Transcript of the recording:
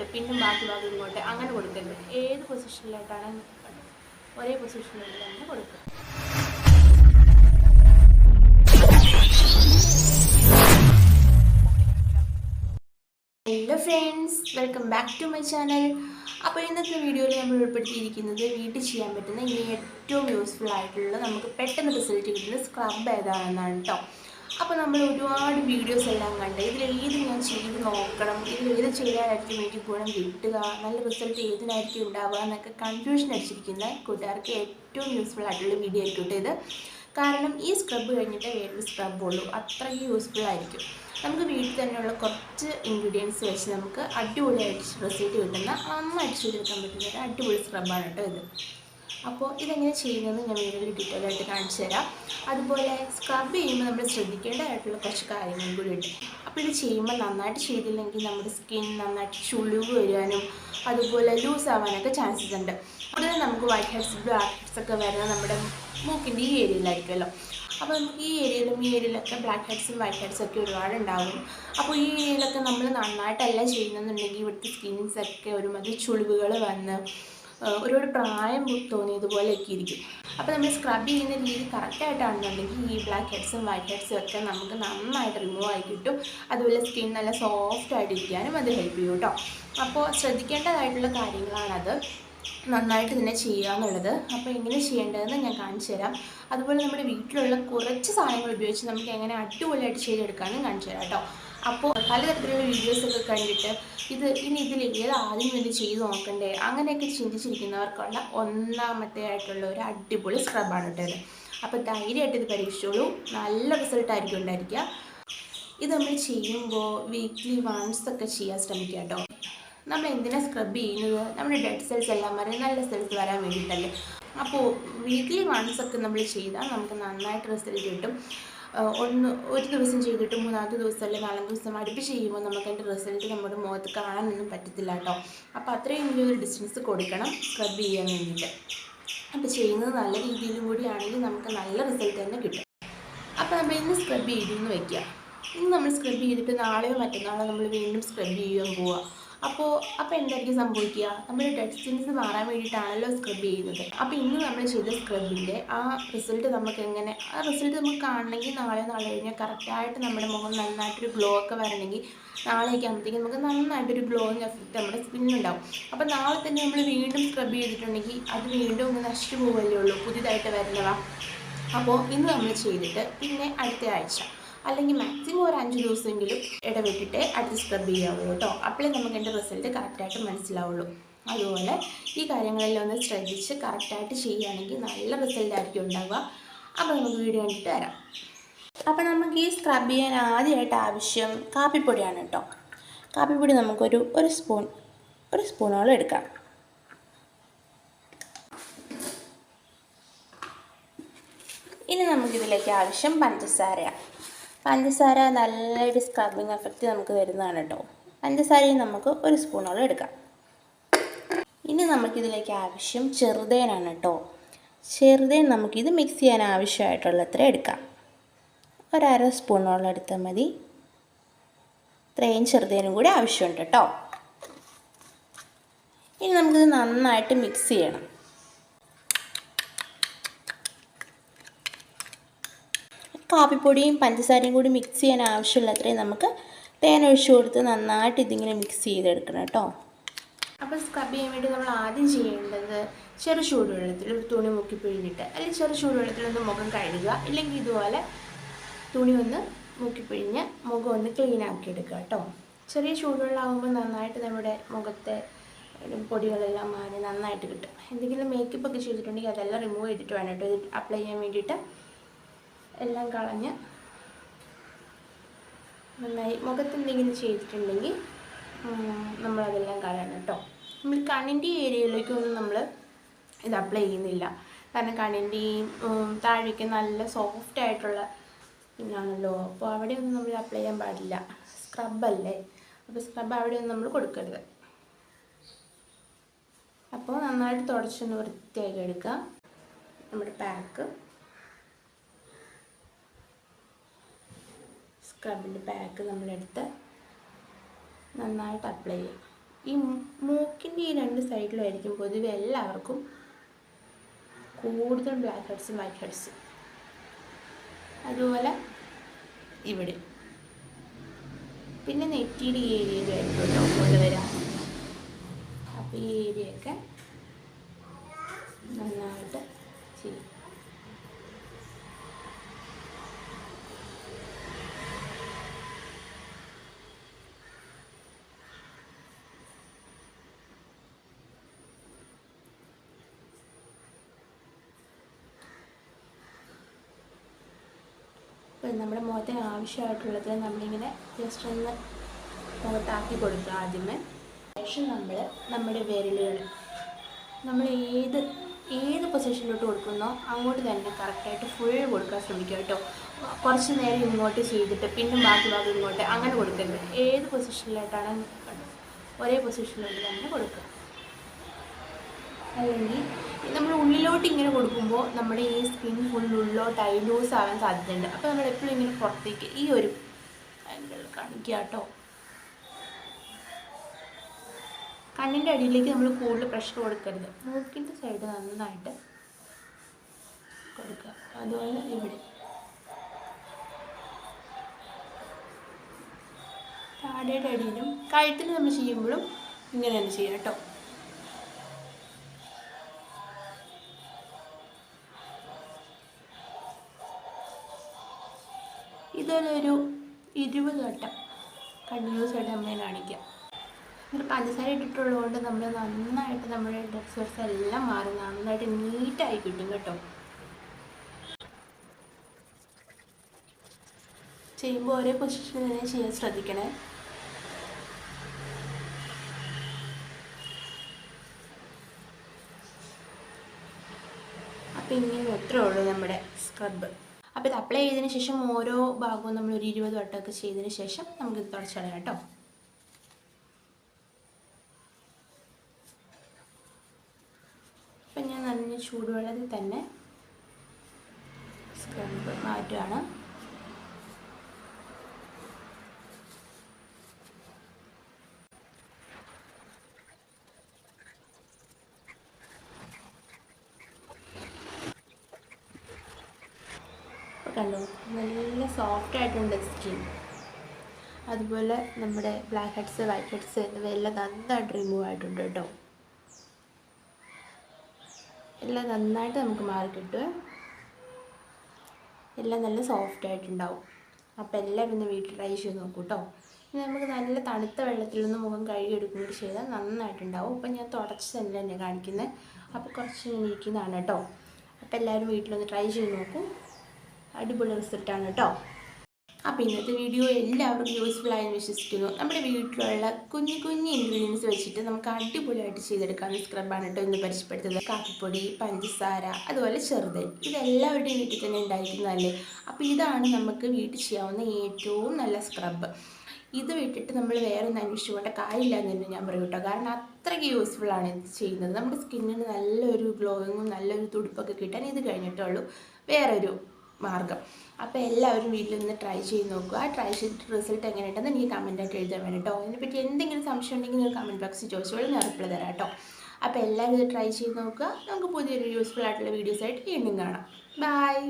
കൊടുത്തിട്ട് പിന്നെ ബാക്കി ഭാഗം ഇങ്ങോട്ട് അങ്ങനെ കൊടുക്കരുത്. ഏത് പൊസിഷനിലായിട്ടാണ് ഒരേ പൊസിഷനിൽ തന്നെ കൊടുക്കുക. Hello friends welcome back to my channel അപ്പോൾ ഇന്നത്തെ വീഡിയോയിൽ നമ്മൾ ഉൾപ്പെടുത്തിയിരിക്കുന്നത് വീട്ടിൽ ചെയ്യാൻ പറ്റുന്ന ഏറ്റവും യൂസ്ഫുൾ ആയിട്ടുള്ള നമുക്ക് പെട്ടെന്ന് റിസൾട്ട് കിട്ടുന്ന സ്ക്രബ് ഏതാണെന്നാണ് കേട്ടോ അപ്പോൾ നമ്മൾ ഒരുപാട് വീഡിയോസ് എല്ലാം കണ്ട് ഇതിൽ ഏത് ഞാൻ ചെയ്ത് നോക്കണം ഇതിൽ ഏത് ചെയ്താലായിരിക്കും എനിക്ക് ഗുണം കിട്ടുക നല്ല റിസൾട്ട് ഏതിനായിരിക്കും ഉണ്ടാവുക എന്നൊക്കെ കൺഫ്യൂഷൻ അടിച്ചിരിക്കുന്ന കൂട്ടുകാർക്ക് ഏറ്റവും യൂസ്ഫുൾ ആയിട്ടുള്ള വീഡിയോ ആയിരിക്കും ഇത്. കാരണം ഈ സ്ക്രബ് കഴിഞ്ഞിട്ട് വേറൊരു സ്ക്രബ് ഉള്ളൂ. അത്രയ്ക്ക് യൂസ്ഫുൾ ആയിരിക്കും. നമുക്ക് വീട്ടിൽ തന്നെയുള്ള കുറച്ച് ഇൻഗ്രീഡിയൻസ് വെച്ച് നമുക്ക് അടിപൊളിയായിട്ട് റിസൾട്ട് കിട്ടുന്ന നന്നായിട്ട് ചെയ്തെടുക്കാൻ പറ്റുന്ന ഒരു അടിപൊളി സ്ക്രബാണ് കേട്ടോ ഇത്. അപ്പോൾ ഇതെങ്ങനെ ചെയ്യുന്നത് ഞാൻ വീഡിയോയിൽ ഡീറ്റെയിൽ ആയിട്ട് കാണിച്ചു തരാം. അതുപോലെ സ്ക്രബ് ചെയ്യുമ്പോൾ നമ്മൾ ശ്രദ്ധിക്കേണ്ടതായിട്ടുള്ള കുറച്ച് കാര്യങ്ങളും കൂടി ഉണ്ട്. അപ്പോൾ ഇത് ചെയ്യുമ്പോൾ നന്നായിട്ട് ചെയ്തില്ലെങ്കിൽ നമ്മുടെ സ്കിൻ നന്നായിട്ട് ചുളിവ് വരാനും അതുപോലെ ലൂസ് ആവാനൊക്കെ ചാൻസസ് ഉണ്ട്. അതുപോലെ നമുക്ക് വൈറ്റ് ഹെഡ്സ് ബ്ലാക്ക് ഹെഡ്സ് ഒക്കെ വരുന്നത് നമ്മുടെ മൂക്കിന്റെ ഈ ഏരിയയിലായിരിക്കുമല്ലോ അപ്പോൾ നമുക്ക് ഈ ഏരിയയിലും ഈ ഏരിയയിലൊക്കെ ബ്ലാക്ക് ഹെഡ്സും വൈറ്റ് ഹെഡ്സും ഒക്കെ ഒരുപാട് ഉണ്ടാകും അപ്പോൾ ഈ ഏരിയയിലൊക്കെ നമ്മൾ നന്നായിട്ടല്ല ചെയ്യുന്നതെന്നുണ്ടെങ്കിൽ ഇവിടുത്തെ സ്കിൻസൊക്കെ ഒരുമാതിരി ചുളിവുകൾ വന്ന് ഒരുപാട് പ്രായം തോന്നിയതുപോലെയൊക്കെ ഇരിക്കും അപ്പോൾ നമ്മൾ സ്ക്രബ് ചെയ്യുന്ന രീതി കറക്റ്റായിട്ടാണെന്നുണ്ടെങ്കിൽ ഈ ബ്ലാക്ക് ഹെഡ്സും വൈറ്റ് ഹെഡ്സും ഒക്കെ നമുക്ക് നന്നായിട്ട് റിമൂവ് ആയി കിട്ടും. അതുപോലെ സ്കിൻ നല്ല സോഫ്റ്റ് ആയിട്ടിരിക്കാനും അത് ഹെൽപ്പ് ചെയ്യും കേട്ടോ അപ്പോൾ ശ്രദ്ധിക്കേണ്ടതായിട്ടുള്ള കാര്യങ്ങളാണത്. നന്നായിട്ട് തന്നെ ചെയ്യുക എന്നുള്ളത് അപ്പോൾ എങ്ങനെ ചെയ്യേണ്ടതെന്ന് ഞാൻ കാണിച്ചു തരാം. അതുപോലെ നമ്മുടെ വീട്ടിലുള്ള കുറച്ച് സാധനങ്ങൾ ഉപയോഗിച്ച് നമുക്ക് എങ്ങനെ അടിപൊളിയായിട്ട് ചെയ്തെടുക്കാനും കാണിച്ചു തരാം കേട്ടോ അപ്പോൾ പലതരത്തിലുള്ള വീഡിയോസൊക്കെ കണ്ടിട്ട് ഇത് ഇനി ഇതിൽ ഏത് ആദ്യം ഇത് ചെയ്ത് നോക്കണ്ടേ? അങ്ങനെയൊക്കെ ചിന്തിച്ചിരിക്കുന്നവർക്കുള്ള ഒന്നാമത്തെ ആയിട്ടുള്ള ഒരു അടിപൊളി സ്ക്രബാണ് കേട്ടത് അപ്പോൾ ധൈര്യമായിട്ട് ഇത് പരീക്ഷിച്ചോളൂ. നല്ല റിസൾട്ട് ആയിരിക്കും ഉണ്ടായിരിക്കുക. ഇത് നമ്മൾ ചെയ്യുമ്പോൾ വീക്ക്ലി വൺസ് ഒക്കെ ചെയ്യാൻ ശ്രമിക്കുക കേട്ടോ. നമ്മൾ എന്തിനാണ് സ്ക്രബ് ചെയ്യുന്നത്? നമ്മുടെ ഡെഡ് സെൽസ് എല്ലാം വരെ നല്ല സെൽസ് വരാൻ വേണ്ടിയിട്ടല്ലേ? അപ്പോൾ വീക്ക്ലി വൺസ് ഒക്കെ നമ്മൾ ചെയ്താൽ നമുക്ക് നന്നായിട്ട് റിസൾട്ട് കിട്ടും. ഒന്ന് ഒരു ദിവസം ചെയ്തിട്ട് മൂന്നാമത്തെ ദിവസം അല്ലെങ്കിൽ നാലാം ദിവസം അടുപ്പിച്ച് ചെയ്യുമ്പോൾ നമുക്ക് അതിന്റെ റിസൾട്ട് നമ്മുടെ മുഖത്ത് കാണാനൊന്നും പറ്റത്തില്ല കേട്ടോ. അപ്പോൾ അത്രയും ഒരു ഡിസ്റ്റൻസ് കൊടുക്കണം സ്ക്രബ് ചെയ്യാൻ വേണ്ടിയിട്ട്. അപ്പോൾ ചെയ്യുന്നത് നല്ല രീതിയിലും കൂടിയാണെങ്കിൽ നമുക്ക് നല്ല റിസൾട്ട് തന്നെ കിട്ടും. അപ്പോൾ നമ്മൾ ഇന്ന് സ്ക്രബ് ചെയ്തെന്ന് വയ്ക്കുക ഇന്ന് നമ്മൾ സ്ക്രബ് ചെയ്തിട്ട് നാളെയോ മറ്റന്നാളോ നമ്മൾ വീണ്ടും സ്ക്രബ് ചെയ്യാൻ പോവുക. അപ്പോൾ അപ്പോൾ എന്തായിരിക്കും സംഭവിക്കുക? നമ്മൾ ടെക്സ്റ്റിൻസ് മാറാൻ വേണ്ടിയിട്ടാണല്ലോ സ്ക്രബ് ചെയ്യുന്നത്. അപ്പോൾ ഇന്ന് നമ്മൾ ചെയ്ത സ്ക്രബിന്റെ ആ റിസൾട്ട് നമുക്ക് എങ്ങനെ ആ റിസൾട്ട് നമുക്ക് കാണണമെങ്കിൽ നാളെ നാളെ കഴിഞ്ഞാൽ കറക്റ്റായിട്ട് നമ്മുടെ മുഖം നന്നായിട്ടൊരു ഗ്ലോ ഒക്കെ വരണമെങ്കിൽ നാളെയൊക്കെ ആകുമ്പോഴത്തേക്കും നമുക്ക് നന്നായിട്ടൊരു ഗ്ലോയിങ് എഫക്റ്റ് നമ്മുടെ സ്കിന്നിനുണ്ടാവും അപ്പോൾ നാളെ തന്നെ നമ്മൾ വീണ്ടും സ്ക്രബ് ചെയ്തിട്ടുണ്ടെങ്കിൽ അത് വീണ്ടും ഒന്ന് നശിച്ചു പോവല്ലേ ഉള്ളൂ. പുതിയതായിട്ട് വരുന്നവ അപ്പോൾ ഇന്ന് നമ്മൾ ചെയ്തിട്ട് പിന്നെ അടുത്ത ആഴ്ച. അല്ലെങ്കിൽ മാക്സിമം ഒരു അഞ്ച് ദിവസമെങ്കിലും ഇടവിട്ടിട്ട് അടുത്ത് സ്ക്രബ് ചെയ്യാവുള്ളൂ കേട്ടോ. അപ്പോഴേ നമുക്ക് എന്റെ റിസൾട്ട് കറക്റ്റായിട്ട് മനസ്സിലാവുള്ളൂ. അതുപോലെ ഈ കാര്യങ്ങളെല്ലാം ഒന്ന് ശ്രദ്ധിച്ച് കറക്റ്റായിട്ട് ചെയ്യുകയാണെങ്കിൽ നല്ല റിസൾട്ട് ആയിരിക്കും ഉണ്ടാവുക. അപ്പോൾ നമുക്ക് വീഡിയോ കണ്ടിട്ട് വരാം. അപ്പോൾ നമുക്ക് ഈ സ്ക്രബ് ചെയ്യാൻ ആദ്യമായിട്ട് ആവശ്യം കാപ്പിപ്പൊടിയാണ് കേട്ടോ. കാപ്പിപ്പൊടി നമുക്കൊരു ഒരു സ്പൂൺ ഒരു സ്പൂണോളം എടുക്കാം. ഇനി നമുക്കിതിലേക്ക് ആവശ്യം പഞ്ചസാരയാണ്. പഞ്ചസാര നല്ലൊരു സ്ക്രബിങ് എഫക്റ്റ് നമുക്ക് തരുന്നതാണ് കേട്ടോ പഞ്ചസാരയും നമുക്ക് ഒരു സ്പൂണോളം എടുക്കാം. ഇനി നമുക്കിതിലേക്ക് ആവശ്യം ചെറുതേനാണ് കേട്ടോ ചെറുതേൻ നമുക്കിത് മിക്സ് ചെയ്യാൻ ആവശ്യമായിട്ടുള്ള അത്ര എടുക്കാം. ഒരര സ്പൂണോളം എടുത്താൽ മതി. ഇത്രയും ചെറുതേനും കൂടി ആവശ്യമുണ്ട് കേട്ടോ ഇനി നമുക്കിത് നന്നായിട്ട് മിക്സ് ചെയ്യണം. കാപ്പിപ്പൊടിയും പഞ്ചസാരയും കൂടി മിക്സ് ചെയ്യാൻ ആവശ്യമുള്ള അത്രയും നമുക്ക് തേൻ ഒഴിച്ച് കൊടുത്ത് നന്നായിട്ട് ഇതിങ്ങനെ മിക്സ് ചെയ്തെടുക്കണം കേട്ടോ. അപ്പോൾ സ്ക്രബ് ചെയ്യാൻ വേണ്ടി നമ്മൾ ആദ്യം ചെയ്യേണ്ടത് ചെറു ചൂടുവെള്ളത്തിൽ ഒരു തുണി മുക്കി പിഴിഞ്ഞിട്ട് അല്ലെങ്കിൽ ചെറു ചൂടുവെള്ളത്തിൽ ഒന്ന് മുഖം കഴുകുക. ഇല്ലെങ്കിൽ ഇതുപോലെ തുണി ഒന്ന് മുക്കി പിഴിഞ്ഞ് മുഖം ഒന്ന് ക്ലീൻ ആക്കി എടുക്കുക കേട്ടോ. ചെറിയ ചൂടുവെള്ളമാകുമ്പോൾ നന്നായിട്ട് നമ്മുടെ മുഖത്തെ പൊടികളെല്ലാം മാറി നന്നായിട്ട് കിട്ടും. എന്തെങ്കിലും മേക്കപ്പ് ഒക്കെ ചെയ്തിട്ടുണ്ടെങ്കിൽ അതെല്ലാം റിമൂവ് ചെയ്തിട്ട് വേണം കേട്ടോ. അപ്ലൈ ചെയ്യാൻ വേണ്ടിയിട്ട്. എല്ലാം കളഞ്ഞ് നന്നായി മുഖത്ത് എന്തെങ്കിലും ചെയ്തിട്ടുണ്ടെങ്കിൽ നമ്മളതെല്ലാം കളയണം കേട്ടോ. നമ്മൾ കണ്ണിന്റെ ഏരിയയിലേക്കൊന്നും നമ്മൾ ഇത് അപ്ലൈ ചെയ്യുന്നില്ല. കാരണം കണ്ണിന്റെയും താഴേക്ക് നല്ല സോഫ്റ്റ് ആയിട്ടുള്ള പിന്നാണല്ലോ അപ്പോൾ അവിടെയൊന്നും നമ്മൾ അപ്ലൈ ചെയ്യാൻ പാടില്ല. സ്ക്രബല്ലേ അപ്പോൾ സ്ക്രബ് അവിടെയൊന്നും നമ്മൾ കൊടുക്കരുത്. അപ്പോൾ നന്നായിട്ട് തുടച്ചൊന്ന് വൃത്തിയാക്കി എടുക്കുക നമ്മുടെ പാക്ക് സ്ക്രബിന്റെ പാക്ക് നമ്മളെടുത്ത് നന്നായിട്ട് അപ്ലൈ ചെയ്യും. ഈ മൂക്കിന്റെ ഈ രണ്ട് സൈഡിലായിരിക്കും പൊതുവെ എല്ലാവർക്കും കൂടുതൽ ബ്ലാക്ക് ഹെഡ്സും വൈറ്റ് ഹെഡ്സും അതുപോലെ ഇവിടെ. പിന്നെ നെറ്റിയുടെ ഈ ഏരിയയിലായിരിക്കും കേട്ടോ കൊണ്ടുവരാം അപ്പോൾ ഈ ഏരിയയൊക്കെ നന്നായിട്ട് ചെയ്യും ഇപ്പം നമ്മുടെ മുഖത്തിന് ആവശ്യമായിട്ടുള്ളത് നമ്മളിങ്ങനെ ജസ്റ്റ് ഒന്ന് മുഖത്താക്കി കൊടുക്കുക ആദ്യമേ. ശേഷം നമ്മൾ നമ്മുടെ വിരലുകൾ. നമ്മൾ ഏത് ഏത് പൊസിഷനിലോട്ട് കൊടുക്കുന്നോ അങ്ങോട്ട് തന്നെ കറക്റ്റായിട്ട് ഫുൾ കൊടുക്കാൻ ശ്രമിക്കുക കേട്ടോ. കുറച്ച് നേരം ഇങ്ങോട്ട് ചെയ്തിട്ട് പിന്നെ ബാക്കി ഭാഗം ഇങ്ങോട്ട് അങ്ങനെ കൊടുക്കരുത്. ഏത് പൊസിഷനിലായിട്ടാണ് ഒരേ പൊസിഷനിലോട്ട് തന്നെ കൊടുക്കുക. അല്ലെങ്കിൽ നമ്മൾ ഉള്ളിലോട്ട് ഇങ്ങനെ കൊടുക്കുമ്പോൾ നമ്മുടെ ഈ സ്കിൻ ഫുൾ ടൈ ലൂസ് ആവാൻ സാധ്യതയുണ്ട്. അപ്പോൾ നമ്മൾ എപ്പോഴും ഇങ്ങനെ പുറത്തേക്ക് ഈ ഒരു ആംഗിൾ കാണിക്കുക കേട്ടോ. കണ്ണിന്റെ അടിയിലേക്ക് നമ്മൾ കൂടുതൽ പ്രഷർ കൊടുക്കരുത്. മൂക്കിന്റെ സൈഡ് നന്നായിട്ട് കൊടുക്കുക അതുപോലെ ഇവിടെ. താടയുടെ അടിയിലും കഴുത്തിൽ നമ്മൾ ചെയ്യുമ്പോഴും ഇങ്ങനെ തന്നെ ചെയ്യാം കേട്ടോ. ഇതുപോലെ ഒരു ഇരുപത് വട്ടം കണ്ടിന്യൂസ് ആയിട്ട് നമ്മളെ കാണിക്കാം എന്നിട്ട് പഞ്ചസാര ഇട്ടിട്ടുള്ളത് കൊണ്ട് നമ്മൾ നന്നായിട്ട് നമ്മുടെ സോഴ്സ് എല്ലാം മാറി നന്നായിട്ട് നീറ്റായി കിട്ടും കേട്ടോ. ചെയ്യുമ്പോൾ ഒരേ പൊസിഷനിൽ തന്നെ ചെയ്യാൻ ശ്രദ്ധിക്കണേ. അപ്പം ഇങ്ങനെ എത്ര ഉള്ളൂ നമ്മുടെ സ്ക്രബ് അപ്പോൾ ഇത് അപ്ലൈ ചെയ്തതിന് ശേഷം ഓരോ ഭാഗവും നമ്മൾ ഒരു ഇരുപത് വട്ടമൊക്കെ ചെയ്തതിന് ശേഷം നമുക്ക് ഇത് തുടച്ചളയാം കേട്ടോ. അപ്പം ഞാൻ നനഞ്ഞ ചൂടുവെള്ളത്തിൽ തന്നെ സ്ക്രബ് മാറ്റുകയാണ് കണ്ടോ? നല്ല സോഫ്റ്റ് ആയിട്ടുണ്ട് സ്കിൻ അതുപോലെ നമ്മുടെ ബ്ലാക്ക് ഹെഡ്സ് വൈറ്റ് ഹെഡ്സ് എന്നിവയെല്ലാം നന്നായിട്ട് റിമൂവ് ആയിട്ടുണ്ട് കേട്ടോ. എല്ലാം നന്നായിട്ട് നമുക്ക് മാറി കിട്ടും എല്ലാം നല്ല സോഫ്റ്റ് ആയിട്ടുണ്ടാവും. അപ്പോൾ എല്ലാവരും ഒന്ന് വീട്ടിൽ ട്രൈ ചെയ്ത് നോക്കൂ കേട്ടോ ഇനി നമുക്ക് നല്ല തണുത്ത വെള്ളത്തിൽ നിന്ന് മുഖം കഴുകിയെടുക്കുന്നത് ചെയ്താൽ നന്നായിട്ടുണ്ടാവും. അപ്പം ഞാൻ തുടച്ച് തന്നെ തന്നെ കാണിക്കുന്നത് അപ്പോൾ കുറച്ച് ഇരിക്കുന്നതാണ് കേട്ടോ അപ്പോൾ എല്ലാവരും വീട്ടിലൊന്ന് ട്രൈ ചെയ്ത് നോക്കൂ. അടിപൊളി റിസൾട്ടാണ് കേട്ടോ. അപ്പോൾ ഇന്നത്തെ വീഡിയോ എല്ലാവർക്കും യൂസ്ഫുൾ ആയെന്ന് വിശ്വസിക്കുന്നു. നമ്മുടെ വീട്ടിലുള്ള കുഞ്ഞു കുഞ്ഞു ഇൻഗ്രീഡിയൻസ് വെച്ചിട്ട് നമുക്ക് അടിപൊളിയായിട്ട് ചെയ്തെടുക്കാവുന്ന സ്ക്രബാണ് കേട്ടോ ഇന്ന് പരിചയപ്പെടുത്തുന്നത്. കാപ്പിപ്പൊടി പഞ്ചസാര അതുപോലെ ചെറുതൽ ഇതെല്ലാവരുടെയും വീട്ടിൽ തന്നെ ഉണ്ടായിരിക്കുന്നതല്ലേ? അപ്പോൾ ഇതാണ് നമുക്ക് വീട്ടിൽ ചെയ്യാവുന്ന ഏറ്റവും നല്ല സ്ക്രബ് ഇത് വിട്ടിട്ട് നമ്മൾ വേറെ ഒന്നും അന്വേഷിച്ചു പോകേണ്ട കാര്യമില്ല എന്ന് തന്നെ ഞാൻ പറയും കേട്ടോ. കാരണം അത്രയ്ക്ക് യൂസ്ഫുൾ ആണ് ഇത് ചെയ്യുന്നത്. നമ്മുടെ സ്കിന്നിന് നല്ലൊരു ഗ്ലോയിങ്ങും നല്ലൊരു തുടുപ്പൊക്കെ കിട്ടാൻ ഇത് കഴിഞ്ഞിട്ടുള്ളൂ വേറൊരു മാർഗം. അപ്പോൾ എല്ലാവരും വീട്ടിൽ നിന്ന് ട്രൈ ചെയ്ത് നോക്കുക. ട്രൈ ചെയ്തിട്ട് റിസൾട്ട് എങ്ങനെ എങ്ങനെയുണ്ടെന്ന് എനിക്ക് കമന്റായിട്ട് എഴുതാൻ വേണ്ടിട്ടോ അതിനെപ്പറ്റി എന്തെങ്കിലും സംശയം ഉണ്ടെങ്കിൽ നിങ്ങൾ കമന്റ് ബോക്സിൽ ചോദിച്ചോളൂ ഞാൻ റിപ്ലൈ തരാം കേട്ടോ അപ്പോൾ എല്ലാവരും ഇത് ട്രൈ ചെയ്ത് നോക്കുക. നമുക്ക് പുതിയൊരു യൂസ്ഫുൾ ആയിട്ടുള്ള വീഡിയോസായിട്ട് വീണ്ടും കാണാം. ബൈ